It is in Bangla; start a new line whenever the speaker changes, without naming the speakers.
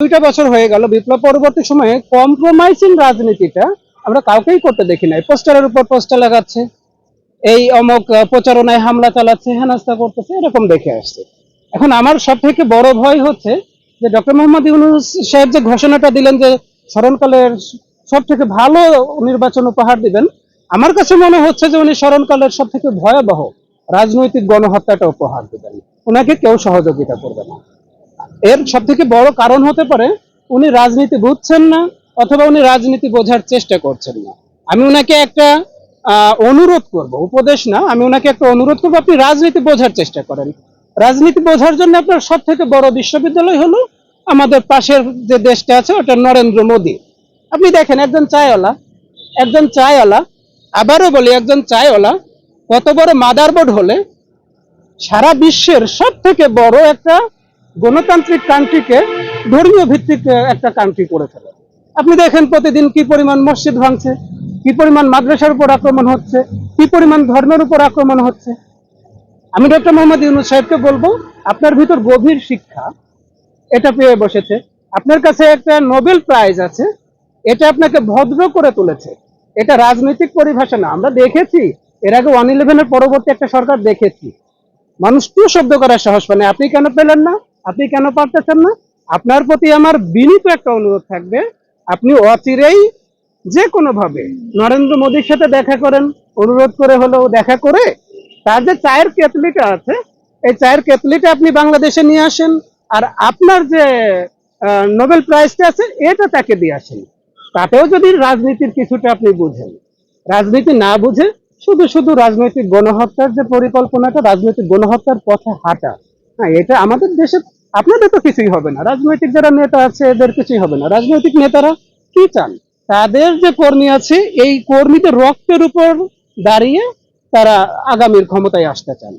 দুইটা বছর হয়ে গেল, বিপ্লব পরবর্তী সময়ে কম্প্রোমাইজিং রাজনীতিটা আমরা কাউকেই করতে দেখি নাই। পোস্টারের উপর পোস্টার লাগাচ্ছে, এই অমক প্রচারণায় হামলা চালাচ্ছে হেনাস্তা করতেছে, এরকম দেখে আসছে। এখন আমার সব থেকে বড় ভয় হচ্ছে যে ডক্টর মোহাম্মদ ইউনুস সাহেব যে ঘোষণাটা দিলেন যে স্মরণকালের সব থেকে ভালো নির্বাচন উপহার দিবেন, আমার কাছে মনে হচ্ছে যে উনি স্মরণকালের সব থেকে ভয়াবহ রাজনৈতিক গণহত্যাটা উপহার দিবেন। ওনাকে কেউ সহযোগিতা করবে না। এর সব থেকে বড় কারণ হতে পারে উনি রাজনীতি বুঝছেন না, অথবা উনি রাজনীতি বোঝার চেষ্টা করছেন না। আমি ওনাকে একটা অনুরোধ করব, উপদেশ না, আমি ওনাকে একটা অনুরোধ করব, আপনি রাজনীতি বোঝার চেষ্টা করেন। রাজনীতি বোঝার জন্য আপনার সব থেকে বড় বিশ্ববিদ্যালয় হলো আমাদের পাশের যে দেশটা আছে, ওটা নরেন্দ্র মোদী। আপনি দেখেন, একজন চায়ওয়ালা একজন চায়ওয়ালা, আবারও বলি, একজন চায়ওয়ালা, কত বড় মাদারবোর্ড হলে সারা বিশ্বের সব থেকে বড় একটা গণতান্ত্রিক কান্ট্রিকে ধর্মীয় ভিত্তিক একটা কান্ট্রি করে ফেলে। আপনি দেখেন প্রতিদিন কি পরিমাণ মসজিদ ভাঙছে, কি পরিমাণ মাদ্রাসার উপর আক্রমণ হচ্ছে, কি পরিমাণ ধর্মের উপর আক্রমণ হচ্ছে। আমি ডক্টর মোহাম্মদ ইউনুস সাহেবকে বলব, আপনার ভিতর গভীর শিক্ষা, এটা পেয়ে বসেছে। আপনার কাছে একটা নোবেল প্রাইজ আছে, এটা আপনাকে ভদ্র করে তুলেছে। এটা রাজনৈতিক পরিভাষা না, আমরা দেখেছি, এর আগে ওয়ান ইলেভেনের পরবর্তী একটা সরকার দেখেছি। মানুষ টু শব্দ করার সাহস পায় আপনি কেন পেলেন না? আপনি কেন পারতেছেন না? আপনার প্রতি আমার বিনীত একটা অনুরোধ থাকবে। আপনি অচিরেই যে কোনো ভাবে নরেন্দ্র মোদীর সাথে দেখা করেন, অনুরোধ করে হলেও দেখা করে, তার যে চায়ের কেতলিটা আছে, এই চায়ের কেতলিটা আপনি বাংলাদেশে নিয়ে আসেন, আর আপনার যে নোবেল প্রাইজটা আছে, এটা তাকে দিয়ে আসেন। তাতেও যদি রাজনীতির কিছুটা আপনি বুঝেন। রাজনীতি না বুঝে শুধু শুধু রাজনৈতিক গণহত্যার যে পরিকল্পনাটা, রাজনৈতিক গণহত্যার পথে হাঁটা হ্যাঁ এটা আমাদের দেশে আপনাদের তো কিছুই হবে না। রাজনৈতিক যারা নেতা আছে, এদের কিছুই হবে না। রাজনৈতিক নেতারা কি চান? তাদের যে কর্মী আছে, এই কর্মীদের রক্তের উপর দাঁড়িয়ে তারা আগামীর ক্ষমতায় আসতে চান।